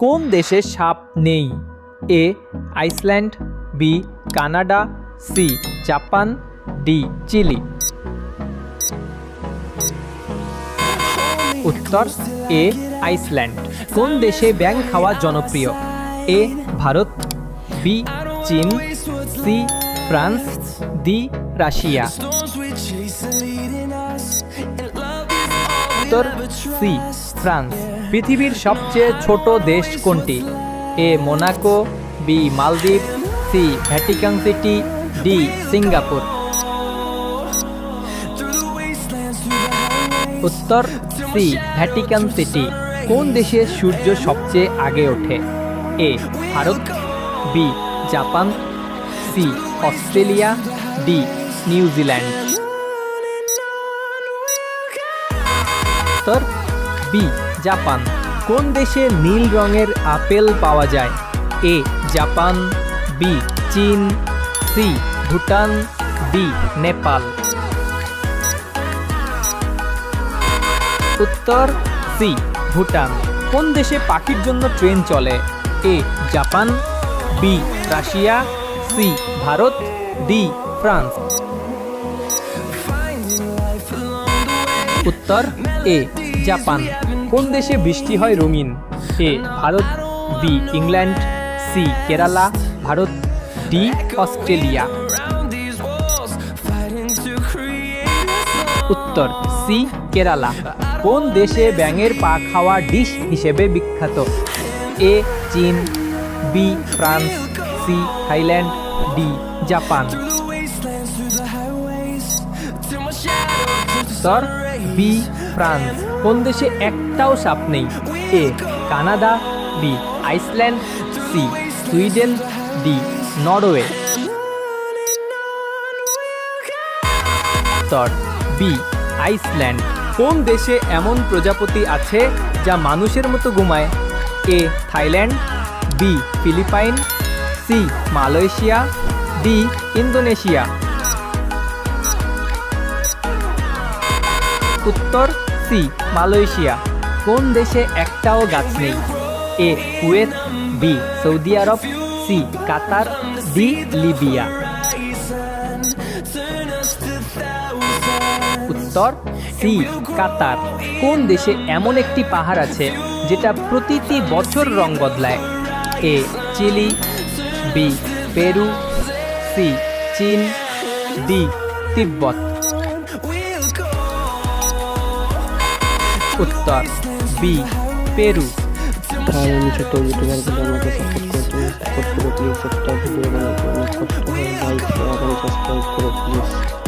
কোন দেশে সাপ নেই? A, Iceland, B, Canada, C, Japan, D, Chile. উত্তর, এ, আইসল্যান্ড। কোন দেশে ব্যাং খাওয়া জনপ্রিয়? এ, ভারত, বি, চীন, সি, ফ্রান্স, ডি, রাশিয়া। উত্তর, সি, ফ্রান্স। পৃথিবীর সবচেয়ে ছোট দেশ কোনটি? এ, মোনাকো, বি, মালদ্বীপ, C, Vatican City, D, Singapore. উত্তর, সি, ভ্যাটিকান সিটি। কোন দেশে সূর্য সবচেয়ে আগে ওঠে? A, Bharat, B, Japan, C, Australia, D New Zealand উত্তর, বি জাপান। কোন দেশে নীল রঙের আপেল পাওয়া যায়? এ, জাপান, বি, চীন, সি, ভুটান, ডি, নেপাল। উত্তর, সি, ভুটান। কোন দেশে পাখির জন্য ট্রেন চলে? A, Japan, B, Russia, C, Bharat, D, France. উত্তর, এ, জাপান। কোন দেশে বৃষ্টি হয় রঙিন? A, Bharat. B, England. C, Kerala. Bharat. D, Australia. উত্তর, সি, কেরালা। কোন দেশে ব্যাঙের পা খাওয়া ডিশ হিসেবে বিখ্যাত? এ, চীন। B, France. C, Thailand. D, Japan. উত্তর বি, ফ্রান্স। কোন দেশে একটাও সাপ নেই? A, Canada, B, Iceland, C, Sweden, D, Norway. উত্তর বি, আইসল্যান্ড। কোন দেশে এমন প্রজাপতি আছে যা মানুষের মতো ঘুমায়? A, Thailand, B, Philippines, C, Malaysia, D, Indonesia. উত্তর, সি, মালয়েশিয়া। কোন দেশে একটাও গাছ নেই? A, Kuwait, B, Saudi Arab, C, Qatar, D, Libya. উত্তর, সি, কাতার। কোন দেশে এমন একটি পাহাড় আছে যেটা প্রতিটি বছর রং বদলায়? A, Chile, B, Peru, C, চীন, ডি, তিব্বত। উত্তর বি, পেরু। আর আমি ছোট ইউটিউবারগুলো আমাকে সাপোর্ট করতে করতে প্লিজ একটা ভিডিও বানাতে অনেক কষ্ট লাইক শেয়ার এবং সাবস্ক্রাইব করো প্লিজ